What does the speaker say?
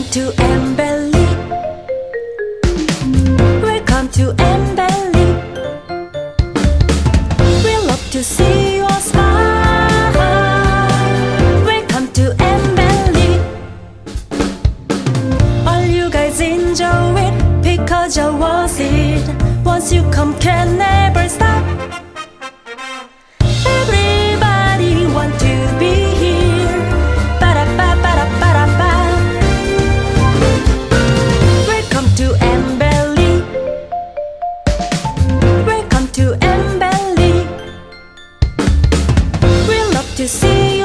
to Embelly. Welcome to Embelly. We love to see your smile. Welcome to Embelly. All you guys enjoy it because you want it. Once you come, can. to see you.